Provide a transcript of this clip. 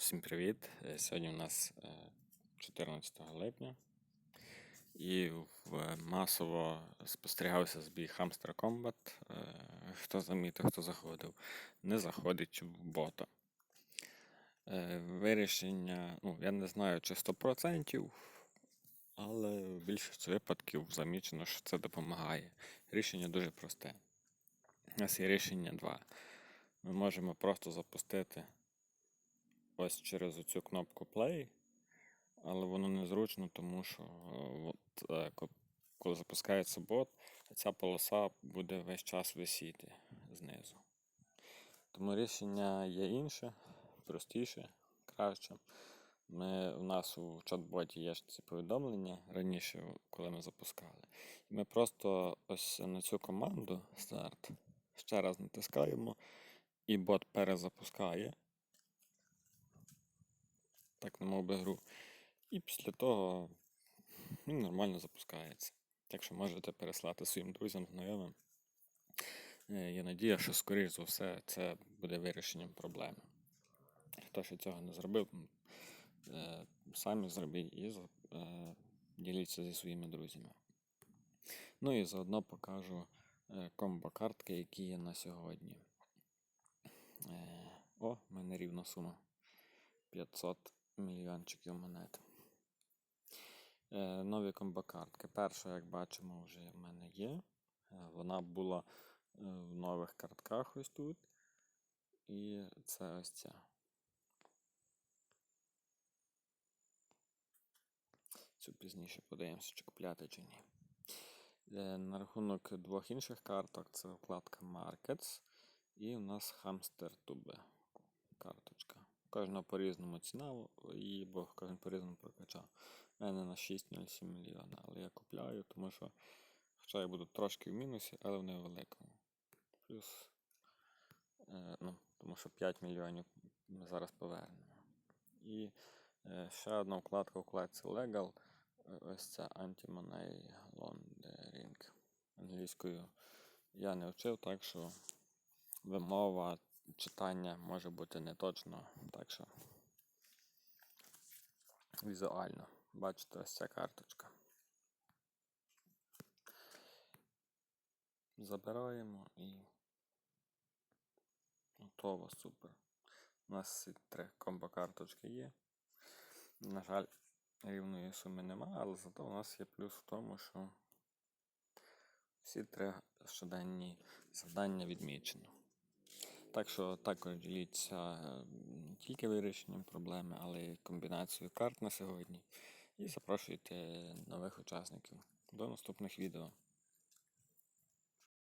Всім привіт! Е, Сьогодні у нас е, 14 липня і масово спостерігався збій Hamster Combat. Е, Хто замітив, хто заходив, не заходить в бота. Е, Вирішення, ну, я не знаю, чи 100%, але в більшості випадків замічено, що це допомагає. Рішення дуже просте. У нас є рішення 2. Ми можемо просто запустити ось через оцю кнопку Play, але воно незручно, тому що е, от, е, коли запускається бот, ця полоса буде весь час висіти знизу. Тому рішення є інше, простіше, краще. Ми, у нас у чат-боті є ж ці повідомлення раніше, коли ми запускали. Ми просто ось на цю команду старт ще раз натискаємо, і бот перезапускає. Так, немов би гру. І після того він нормально запускається. Так що можете переслати своїм друзям, знайомим. Е, Є надія, що, скоріш за все, це буде вирішенням проблеми. Хто ще цього не зробив, е, самі зробіть і е, діліться зі своїми друзями. Ну і заодно покажу комбо-картки, які є на сьогодні. О, в мене рівна сума. 500 мільйончиків монет. Е, нові комбо-картки. Перша, як бачимо, вже в мене є. Е, вона була е, в нових картках ось тут. І це ось ця. Цю пізніше подивимося, чи купляти чи ні. На рахунок двох інших карток це вкладка Markets. І у нас Hamster Tube карточка. Кожного по-різному ціна, і бо кожен по-різному прокачав. У мене на 6,07 мільйона, але я купляю, тому що, хоча я буду трошки в мінусі, але в невеликому. Плюс, е, ну, тому що 5 мільйонів ми зараз повернемо. І е, ще одна вкладка у вкладці Legal. Е, Ось це Anti-Money Laundering. Англійською я не вчив, так що вимова читання може бути не точно, так що візуально. Бачите, ось ця карточка. Забираємо і готово, супер. У нас три комбо-карточки є. На жаль, рівної суми нема, але зато у нас є плюс в тому, що всі три щоденні завдання відмічено. Так що також діліться не тільки вирішенням проблеми, але й комбінацією карт на сьогодні. І запрошуйте нових учасників. До наступних відео.